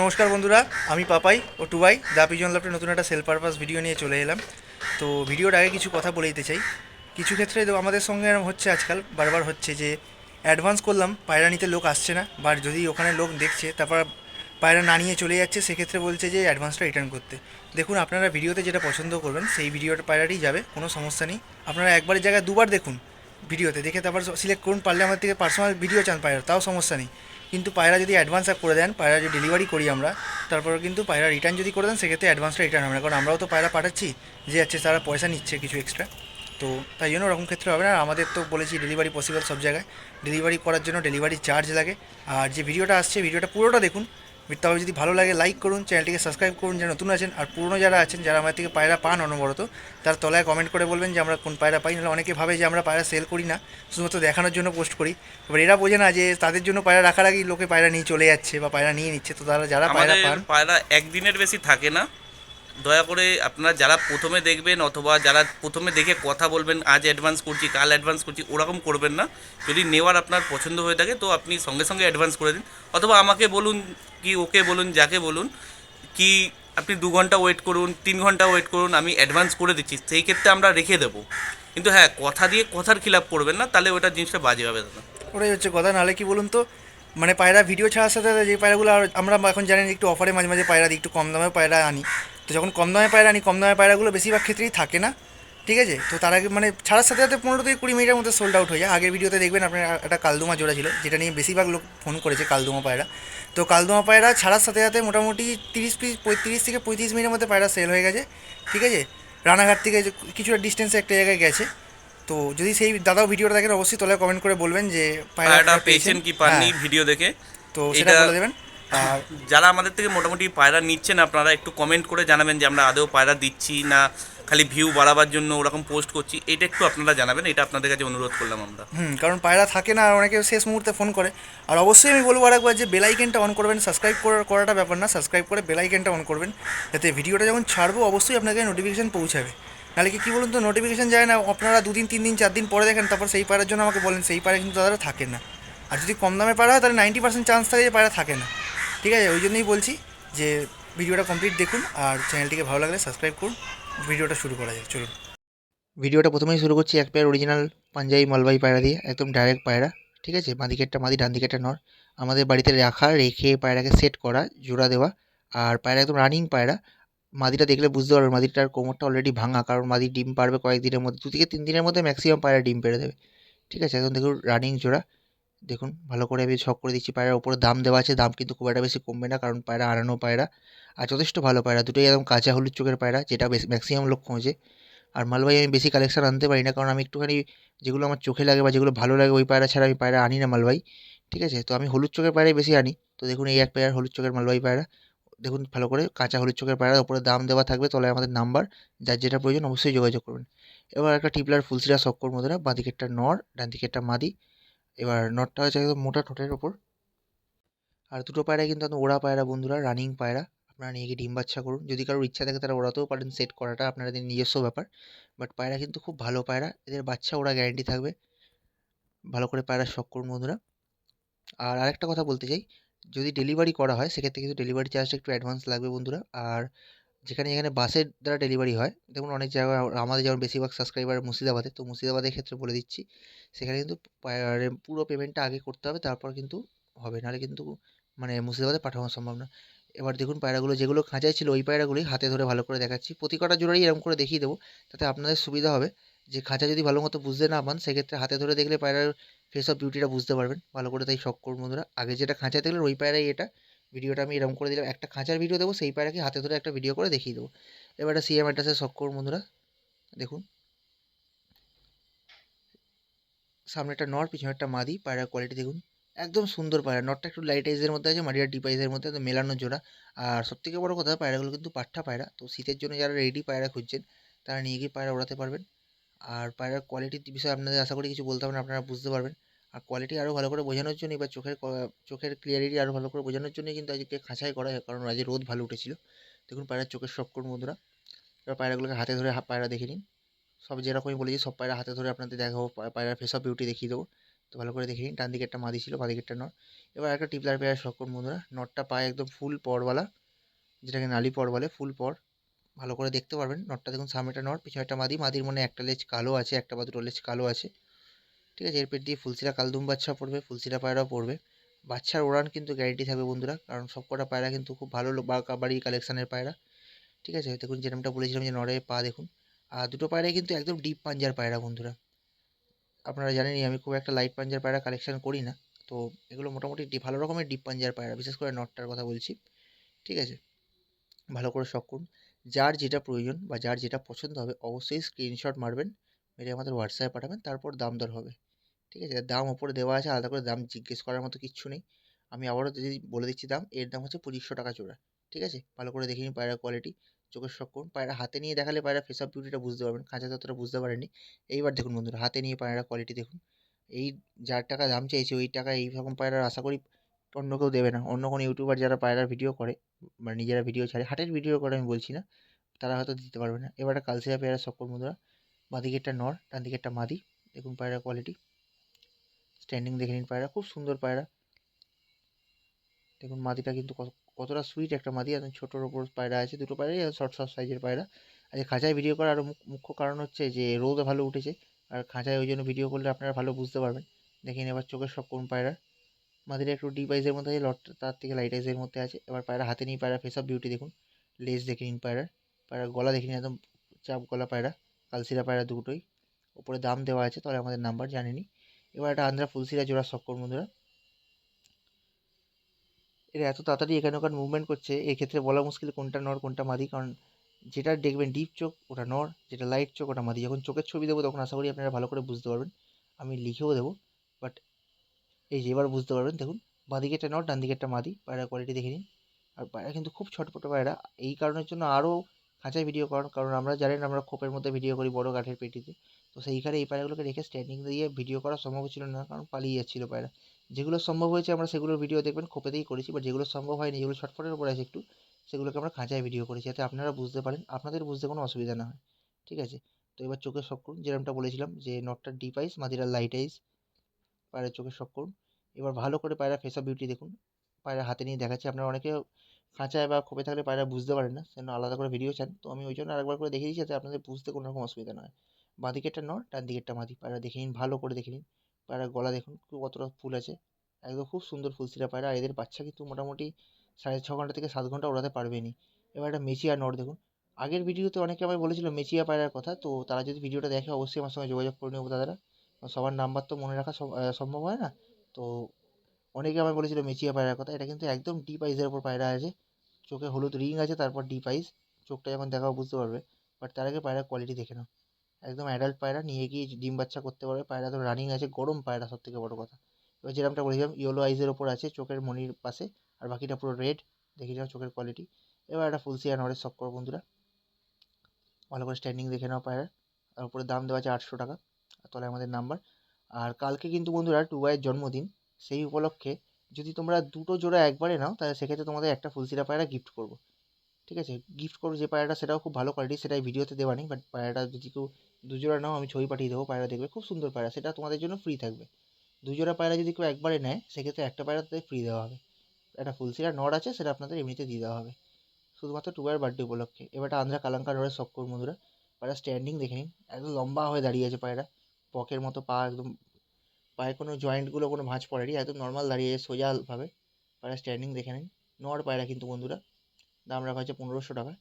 নমস্কার বন্ধুরা, আমি পাপাই ও টুবাই দা পিজন লাভটা নতুন একটা সেল পারপাস ভিডিও নিয়ে চলে এলাম। তো ভিডিওর আগে কিছু কথা বলে দিতে চাই। কিছু ক্ষেত্রে আমাদের সঙ্গে এরম হচ্ছে আজকাল, বারবার হচ্ছে যে অ্যাডভান্স করলাম পায়রা নিতে লোক আসছে না, বা যদি ওখানে লোক দেখছে, তারপর পায়রা না নিয়ে চলে যাচ্ছে, সেক্ষেত্রে বলছে যে অ্যাডভান্সটা রিটার্ন করতে। দেখুন, আপনারা ভিডিওতে যেটা পছন্দ করবেন, সেই ভিডিওটা পায়রাটি যাবে, কোনো সমস্যা নেই। আপনারা একবারের জায়গায় দুবার দেখুন ভিডিওতে দেখে তারপর সিলেক্ট করুন, পারলে আমার থেকে পার্সোনাল ভিডিও চান পায়রা তাও সমস্যা নেই। কিন্তু পায়রা যদি অ্যাডভান্স করে দেন, পায়রা যদি ডেলিভারি করি আমরা তারপর কিন্তু পায়রা রিটার্ন যদি করে দেন, সেক্ষেত্রে অ্যাডভান্সটা রিটার্ন হবে না। কারণ আমরাও তো পায়রা পাঠাচ্ছি, যে আছে তারা পয়সা নিচ্ছে কিছু এক্সট্রা তো তাই জন্য ওরকম ক্ষেত্রে হবে না। আমাদের তো বলেছি ডেলিভারি পসিবল সব জায়গায়। ডেলিভারি করার জন্য ডেলিভারি চার্জ লাগে। আর যে ভিডিওটা আসছে ভিডিওটা পুরোটা দেখুন। তবে যদি ভালো লাগে লাইক করুন চ্যানেলটিকে সাবস্ক্রাইব করুন যারা নতুন আছেন আর পুরনো যারা আছেন যারা আমার থেকে পায়রা পান অনবরত তার তলায় কমেন্ট করে বলবেন যে আমরা কোন পায়রা পাই নাহলে অনেকে ভাবে যে আমরা পায়রা সেল করি না শুধুমাত্র দেখানোর জন্য পোস্ট করি। এবার এরা বোঝে না যে তাদের জন্য পায়রা রাখার আগেই লোকে পায়রা নিয়ে চলে যাচ্ছে বা পায়রা নিয়ে নিচ্ছে তো তারা যারা পায়রা পান পায়রা একদিনের বেশি থাকে না। দয়া করে আপনারা যারা প্রথমে দেখবেন অথবা যারা প্রথমে দেখে কথা বলবেন, আজ অ্যাডভান্স করছি, কাল অ্যাডভান্স করছি, ওরকম করবেন না। যদি নেওয়ার আপনার পছন্দ হয়ে থাকে, তো আপনি সঙ্গে সঙ্গে অ্যাডভান্স করে দিন। অথবা আমাকে বলুন কি, ওকে বলুন, যাকে বলুন, কি আপনি দু ঘণ্টা ওয়েট করুন, তিন ঘণ্টা ওয়েট করুন, আমি অ্যাডভান্স করে দিচ্ছি, সেই ক্ষেত্রে আমরা রেখে দেবো। কিন্তু হ্যাঁ কথা দিয়ে কথার খিলাপ করবেন না, তাহলে ওটা জিনিসটা বাজে হবে দাদা। ওটাই হচ্ছে কথা, নাহলে কি বলুন তো মানে পায়রা ভিডিও ছাড়ার সাথে সাথে যে পায়রাগুলো আমরা এখন জানেন একটু অফারে মাঝে মাঝে পায়রা দিই, একটু কম দামে পায়রা আনি। তো যখন কম দামে পায়রা আনি কম দামে পায়রাগুলো বেশিরভাগ ক্ষেত্রেই থাকে না ঠিক আছে? তো তার আগে মানে ছাড়ার সাথে সাথে পনেরো থেকে কুড়ি মিনিটের মধ্যে সোল্ড আউট হয়ে যায়। আগের ভিডিওতে দেখবেন আপনার একটা কালদুমা জোড়া ছিল যেটা নিয়ে বেশিরভাগ লোক ফোন করেছে কালদুমা পায়রা। তো কালদুমা পায়রা ছাড়ার সাথে সাথে মোটামুটি তিরিশ পিস পঁয়ত্রিশ থেকে পঁয়ত্রিশ মিনিটের মধ্যে পায়রা সেল হয়ে গেছে ঠিক আছে? রানাঘাট থেকে কিছুটা ডিস্টেন্সে একটা জায়গায় গেছে। তো যদি সেই দাদাও ভিডিওটা দেখেন অবশ্যই তলায় কমেন্ট করে বলবেন যে পায়রাটা পেয়েছেন। কি পাননি হ্যাঁ, ভিডিও দেখে। তো সেটা বলে দেবেন। যারা আমাদের থেকে মোটামুটি পায়রা নিচ্ছেন, আপনারা একটু কমেন্ট করে জানাবেন যে আমরা আদৌ পায়রা দিচ্ছি না, খালি ভিউ বাড়াবার জন্য ওরকম পোস্ট করছি। এটা একটু আপনারা জানাবেন, এটা আপনাদের কাছে অনুরোধ করলাম আমরা। হুম, কারণ পায়রা থাকে না, আর অনেকে শেষ মুহূর্তে ফোন করে। আর অবশ্যই আমি বলব আরেকবার যে বেলাইকেনটা অন করবেন সাবস্ক্রাইব করার করাটা ব্যাপার না সাবস্ক্রাইব করে বেলাইকেনটা অন করবেন। যাতে ভিডিওটা যখন ছাড়বো, অবশ্যই আপনাকে নোটিফিকেশান পৌঁছাবে। নাহলে কি, কী বলুন তো নোটিফিকেশান যায় না, আপনারা দুদিন তিন দিন চার দিন পরে দেখেন, তারপর সেই পায়রার জন্য আমাকে বলেন, সেই পায়রা কিন্তু তারা থাকে না। আর যদি কম দামে পায়রা হয়, তাহলে নাইনটি পার্সেন্ট চান্স থাকে যে পায়রা থাকে না। ঠিক আছে, ওই জন্যই বলছি যে ভিডিওটা কমপ্লিট দেখুন আর চ্যানেলটিকে ভালো লাগলে সাবস্ক্রাইব করুন। ভিডিওটা শুরু করা যায় চলুন। ভিডিওটা প্রথমেই শুরু করছি এক পেয়ার অরিজিনাল পাঞ্জাবি মালবাহী পায়রা দিয়ে, একদম ডাইরেক্ট পায়রা, ঠিক আছে? বাঁ দিকেরটা মাদি, ডান দিকেরটা নর। আমাদের বাড়িতে রাখা, রেখে পায়রাকে সেট করা, জোড়া দেওয়া। আর পায়রা একদম রানিং পায়রা। মাদিটা দেখলে বুঝতে পারবে, মাদিটার কোমরটা অলরেডি ভাঙা, কারণ মাদি ডিম পারবে কয়েকদিনের মধ্যে, দু থেকে তিন দিনের মধ্যে ম্যাক্সিমাম পায়রা ডিম পেড়ে দেবে। ঠিক আছে? এখন দেখুন রানিং জোড়া। দেখুন, ভালো করে আমি ছক করে দিচ্ছি, পায়রার উপরে দাম দেওয়া আছে, দাম কিন্তু খুব একটা বেশি কমবে না, কারণ পায়রা আনানো পায়রা, আর যথেষ্ট ভালো পায়রা, দুটোই একদম কাঁচা হলুদ চোখের পায়রা, যেটা বেশি ম্যাক্সিমাম লোক খোঁজে। আর মালবাহী আমি বেশি কালেকশন আনতে পারি না, কারণ আমি একটুখানি যেগুলো আমার চোখে লাগে বা যেগুলো ভালো লাগে, ওই পায়রা ছাড়া আমি পায়রা আনি না মালবাহী, ঠিক আছে? তো আমি হলুদ চোখের পায়রাই বেশি আনি। তো দেখুন, এই এক পেয়ার হলুদ চোখের মালবাহী পায়রা, দেখুন, ভালো করে কাঁচা হলুদ চোখের পায়রা ওপরে দাম দেওয়া থাকবে, তলায় আমাদের নাম্বার যার যেটা প্রয়োজন অবশ্যই যোগাযোগ করবেন। এবার একটা টিপলার ফুলসিরা শক্কর মধ্যে বাঁ দিকেরটা নর ডান দিকেরটা মাদি এবার নটটা হচ্ছে একদম মোটা ঠোঁটের ওপর আর দুটো পায়রা কিন্তু একদম ওড়া পায়রা বন্ধুরা রানিং পায়রা, আপনারা নিয়ে গিয়ে ডিম বাচ্চা করুন। যদি কারোর ইচ্ছা থাকে তারা ওড়াতেও পারেন সেট করাটা আপনাদের নিজস্ব ব্যাপার। বাট পায়রা কিন্তু খুব ভালো পায়রা, এদের বাচ্চা ওরা গ্যারেন্টি থাকবে। ভালো করে পায়রা শখ করুন বন্ধুরা। আর আরেকটা কথা বলতে চাই, যদি ডেলিভারি করা হয়, সেক্ষেত্রে কিন্তু ডেলিভারি চার্জটা একটু অ্যাডভান্স লাগবে বন্ধুরা। আর যেখানে যেখানে বাসের দ্বারা ডেলিভারি হয়। দেখুন অনেক জায়গায় আমাদের যেমন বেশিরভাগ সাবস্ক্রাইবার মুর্শিদাবাদে, তো মুর্শিদাবাদের ক্ষেত্রে বলে দিচ্ছি, সেখানে কিন্তু পায়রা- পুরো পেমেন্টটা আগে করতে হবে, তারপর কিন্তু হবে। নাহলে কিন্তু মানে মুর্শিদাবাদে পাঠানো সম্ভব না। এবার দেখুন পায়রাগুলো যেগুলো খাঁচায় ছিল, ওই পায়রাগুলোই হাতে ধরে ভালো করে দেখাচ্ছি। প্রতি কটা জোড়াই এরকম করে দেখিয়ে দেবো, তাতে আপনাদের সুবিধা হবে। যে খাঁচা যদি ভালো মতো বুঝতে না পান, সেক্ষেত্রে হাতে ধরে দেখলে পায়রার ফেস অফ বিউটিটা বুঝতে পারবেন। ভালো করে তাই শখ করুন বন্ধুরা। আগে যেটা খাঁচায় দেখলেন, ওই পায়রাই এটা। ভিডিওটা আমি এরকম করে দিলাম। একটা খাঁচার ভিডিও দেবো, সেই পায়রাকে হাতে ধরে একটা ভিডিও করে দেখিয়ে দেবো। এবার একটা সিএম অ্যাড্রেসে শখ করুন বন্ধুরা। দেখুন। সামনে একটা নর পিছনে একটা মাদি। পায়রার কোয়ালিটি দেখুন। একদম সুন্দর পায়রা। নটটা একটু লাইট আইজের মধ্যে আছে মাটিটা ডিপ আইজের মধ্যে একদম মেলানো জোড়া। আর সবথেকে বড় কথা, পায়রাগুলো কিন্তু পাঠা পায়রা। তো শীতের জন্য যারা রেডি পায়রা খুঁজছেন, তারা নিয়ে গিয়ে পায়রা ওড়াতে পারবেন। আর পায়রার কোয়ালিটির বিষয়ে আপনাদের আশা করি কিছু বলতে হবে না, আপনারা বুঝতে পারবেন। আর কোয়ালিটি আরও ভালো করে বোঝানোর জন্য বা চোখের চোখের ক্লিয়ারিটি আরও ভালো করে বোঝানোর জন্যই কিন্তু আজকে খাঁচাই করা হয়। কারণ আজকে রোদ ভালো উঠেছিল। দেখুন পায়রার চোখের শখ করুন বন্ধুরা। এবার পায়রাগুলোকে হাতে ধরে পায়রা দেখে নিন। সব যেরকমই বলেছি, সব পায়রা হাতে ধরে আপনাদের দেখাবো। পায়রার ফেস অফ বিউটি দেখিয়ে দেবো। তো ভালো করে দেখে নিন, ডান দিকে একটা মাদি ছিল, বাঁ দিকে একটা নর। এবার একটা টিপলার পেয়ার শখ করুন বন্ধুরা। নটটা পায়ে একদম ফুল পরওয়ালা, যেটাকে নালি পর বলে ফুল পর। ভালো করে দেখতে পারবেন। নটটা দেখুন সামনেটা নর পিছনে একটা মাদি। মাদির মনে একটা লেজ কালো আছে, একটা বা দুটো লেজ কালো আছে। ঠিক আছে এর পেট দিয়ে ফুলসিরা কালদুম বাচ্চা পড়বে ফুলসিরা পায়রাও পড়বে। বাচ্চার ওড়ান কিন্তু গ্যারেন্টি থাকবে বন্ধুরা, কারণ সব কটা পায়রা কিন্তু খুব ভালো লো- বা কাবাডি কালেকশানের পায়রা। ঠিক আছে, দেখুন যেরকমটা বলেছিলাম যে নরে পা দেখুন। আর দুটো পায়রাই কিন্তু একদম ডিপ পাঞ্জার পায়রা বন্ধুরা। আপনারা জানেনই, আমি খুব একটা লাইট পাঞ্জার পায়রা কালেকশান করি না। তো এগুলো মোটামুটি ভালো রকমের ডিপ পাঞ্জার পায়রা, বিশেষ করে নটটার কথা বলছি। ঠিক আছে, ভালো করে শখ করুন। যার যেটা প্রয়োজন বা যার যেটা পছন্দ হবে, অবশ্যই স্ক্রিনশট মারবেন। মেরে আমাদের হোয়াটসঅ্যাপে পাঠাবেন, তারপর দাম দর হবে। ঠিক আছে? দাম ওপরে দেওয়া আছে, আলাদা করে দাম জিজ্ঞেস করার মতো কিচ্ছু নেই। আমি আবারও যদি বলে দিচ্ছি দাম, এর দাম হচ্ছে পঁচিশশো টাকা জোড়া ঠিক আছে? ভালো করে দেখে নিন পায়রা কোয়ালিটি চোখের শখ করুন। পায়রা হাতে নিয়ে দেখালে পায়রা ফেস অফ বিউটিটা বুঝতে পারবেন খাঁচা ততটা বুঝতে পারেননি। এইবার দেখুন বন্ধুরা, হাতে নিয়ে পায়রা কোয়ালিটি দেখুন। এই যার টাকা দাম চাইছে, ওই টাকা এইরকম পায়রার আশা করি অন্য কেউ দেবে না। অন্য কোনো ইউটিউবার যারা পায়রার ভিডিও করে মানে নিজেরা ভিডিও ছাড়ে, হাটের ভিডিও করে আমি বলছি না, তারা হয়তো দিতে পারবে না। এবার কালসিয়া পেয়ারা সকল বন্ধুরা। বাঁদিকে একটা নর ডান দিকে একটা মাদি। দেখুন পায়রা কোয়ালিটি স্ট্যান্ডিং দেখে নিন পায়রা, খুব সুন্দর পায়রা। দেখুন মাদিটা কিন্তু কত- কতটা সুইট একটা মাদি। একদম ছোটোর ওপর পায়রা আছে, দুটো পায়রাই শর্ট শর্ট সাইজের পায়রা। আর এই খাঁচায় ভিডিও করার আরও মুখ্য কারণ হচ্ছে যে, রোদ ভালো উঠেছে। আর খাঁচায় ওই জন্য ভিডিও করলে আপনারা ভালো বুঝতে পারবেন। দেখেন এবার চোখের সব কোন পায়রা। মাদিরা একটু ডিপ আইজের মধ্যে আছে লট তার থেকে লাইট আইজের মধ্যে আছে। এবার পায়রা হাতে নিয়ে, পায়রা ফেস অফ বিউটি দেখুন। লেজ দেখে নিন পায়রার। পায়রার গলা দেখে নিন, একদম চাপ গলা পায়রা। কালসিরা পায়রা দুটোই। ওপরে দাম দেওয়া আছে, তাহলে আমাদের নাম্বার জানেনি এবার একটা আন্ধ্রা ফুলসিরা জোড়া শক্কর বন্ধুরা। এরা এত তাড়াতাড়ি এখানে ওখানে মুভমেন্ট করছে, এক্ষেত্রে বলা মুশকিল কোনটা নর, কোনটা মাদি, কারণ যেটা দেখবেন ডিপ চোখ, ওটা নর, যেটা লাইট চোখ, ওটা মাদি। যখন চোখের ছবি দেবো তখন আশা করি আপনারা ভালো করে বুঝতে পারবেন। আমি লিখেও দেবো বাট এই যে এবার বুঝতে পারবেন, দেখুন বাঁদিকে একটা নর ডান দিকে একটা মাদি পায়রা কোয়ালিটি দেখে নিন। আর পায়রা কিন্তু খুব ছটপটে পায়রা। এই কারণের জন্য আরও খাঁচায় ভিডিও করার কারণ আমরা জানেন আমরা খোপের মধ্যে ভিডিও করি বড় কাঠের পেটিতে। তো সেইখানে এই পায়রাগুলোকে রেখে স্ট্যান্ডিং দিয়ে ভিডিও করা সম্ভব ছিল না, কারণ পালিয়ে যাচ্ছিল পায়রা। যেগুলো সম্ভব হয়েছে আমরা সেগুলোর ভিডিও দেখবেন, খোপেতেই করেছি বাট যেগুলো সম্ভব হয়নি, যেগুলো ছটফটের উপরে আছে একটু, সেগুলোকে আমরা খাঁচায় ভিডিও করেছি, যাতে আপনারা বুঝতে পারেন, আপনাদের বুঝতে কোনো অসুবিধা না হয়, ঠিক আছে? তো এবার চোখের শখ করুন, যেরকমটা বলেছিলাম যে নটটা ডিপ আইস মাদিরার লাইট আইস পায়রার চোখের শখ করুন। এবার ভালো করে পায়রা ফেস অফ বিউটি দেখুন, পায়রা হাতে নিয়ে দেখাচ্ছি, আপনারা অনেকে খাঁচায় বা খোপে থাকলে পায়রা বুঝতে পারে না, সেজন্য আলাদা করে ভিডিও চান। তো আমি ওই জন্য আরেকবার করে দেখিয়ে দিচ্ছি যাতে আপনাদের বুঝতে কোনো রকম অসুবিধা না হয়। বাঁ দিকেরটা নর ডান দিকেরটা মাদি। পায়রা দেখে নিন, ভালো করে দেখে নিন। পায়রার গলা দেখুন কতটা ফুল আছে। একদম খুব সুন্দর ফুল ফুলসিরা পায়রা। আর এদের বাচ্চা কিন্তু মোটামুটি সাড়ে ছ ঘণ্টা থেকে সাত ঘণ্টা ওড়াতে পারবেনি এবার একটা মেচিয়া নর দেখুন। আগের ভিডিওতে অনেকে আমায় বলেছিল মেচিয়া পায়রার কথা, তো তারা যদি ভিডিওটা দেখে অবশ্যই আমার সঙ্গে যোগাযোগ করে নেব দাদারা। সবার নাম্বার তো মনে রাখা সম- সম্ভব হয় না। তো অনেকে আমায় বলেছিল মেচিয়া পায়রার কথা। এটা কিন্তু একদম ডিপ আইসের ওপর পায়রা আছে। চোখে হলুদ রিং আছে, তারপর ডিপ আইস চোখটা যখন দেখাও বুঝতে পারবে। বাট তার আগে পায়রার কোয়ালিটি দেখে নাও। একদম অ্যাডাল্ট পায়রা, নিয়ে গিয়ে ডিম বাচ্চা করতে পারবে। পায়রা তো রানিং আছে, গরম পায়রা সব থেকে বড় কথা। এবার যেরকমটা বলেছিলাম ইয়েলো আইসের ওপর আছে, চোখের মনির পাশে, আর বাকিটা পুরো রেড দেখে নাও চোখের কোয়ালিটি এবার একটা ফুলসিয়া নরের শখ করো বন্ধুরা। ভালো করে স্ট্যান্ডিং দেখে নাও পায়রার। আর উপরে দাম দেওয়া আছে আটশো টাকা। আর তলায় আমাদের নাম্বার আর কালকে কিন্তু বন্ধুরা টুবাইয়ের জন্মদিন। সেই উপলক্ষে যদি তোমরা দুটো জোড়া একবারে নাও, তাহলে সেক্ষেত্রে তোমাদের একটা ফুলসিরা পায়রা গিফট করব। ঠিক আছে? গিফট করব যে পায়রাটা, সেটাও খুব ভালো কোয়ালিটি সেটাই ভিডিওতে দেওয়া নেই বাট পায়রাটা যদি কেউ দু জোড়া নাও, আমি ছবি পাঠিয়ে দেবো, পায়রা দেখবে, খুব সুন্দর পায়রা, সেটা তোমাদের জন্য ফ্রি থাকবে। দু জোড়া পায়রা যদি কেউ একবারে নেয়, সেক্ষেত্রে একটা পায়রা তাদের ফ্রি দেওয়া হবে। একটা ফুলসিরা নড় আছে, সেটা আপনাদের এমনিতে দিয়ে দেওয়া হবে। শুধুমাত্র টুবাইয়ের বার্থডে উপলক্ষে। এবার একটা আন্ধ্রা কালাঙ্কা নড়ের শক্কর বন্ধুরা পায়রা স্ট্যান্ডিং দেখে নিন। একদম লম্বা হয়ে দাঁড়িয়ে আছে পায়রা। পকের মতো পা একদম পায়ে কোনো জয়েন্টগুলো কোনো ভাঁজ পড়েনি, একদম নর্মাল দাঁড়িয়ে সোজাভাবে। পায়রা স্ট্যান্ডিং দেখে নিন। নর পায়রা কিন্তু বন্ধুরা, দাম রাখা হচ্ছে পনেরোশো টাকা।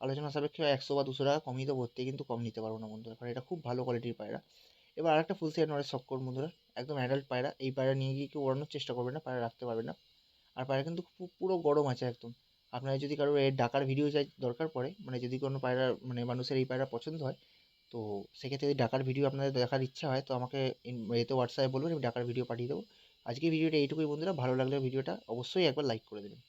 আলোচনা সাপেক্ষে একশো বা দুশো টাকা কমিয়ে দেবো ভর্তি, কিন্তু কম নিতে পারব না বন্ধুরা, কারণ এটা খুব ভালো কোয়ালিটির পায়রা। এবার আরেকটা ফুল সিয়ার নরের শক্কর বন্ধুরা, একদম অ্যাডাল্ট পায়রা। এই পায়রা নিয়ে গিয়ে কেউ ওড়ানোর চেষ্টা করবে না, পায়রা রাখতে পারবে না। আর পায়রা কিন্তু পুরো গরম আছে একদম। আপনারা যদি কারোর এর ডাকার ভিডিও চাই, দরকার পড়ে মানে যদি কোনো পায়রা মানে মানুষের এই পায়রা পছন্দ হয় তো সেক্ষেত্রে যদি ডাকার ভিডিও আপনাদের দেখার ইচ্ছা হয়, তো আমাকে এতে হোয়াটসঅ্যাপে বলবেন আমি ডাকার ভিডিও পাঠিয়ে দেবো। আজকে ভিডিওটা এইটুকুই বন্ধুরা, ভালো লাগলে ভিডিওটা অবশ্যই একবার লাইক করে দেবেন।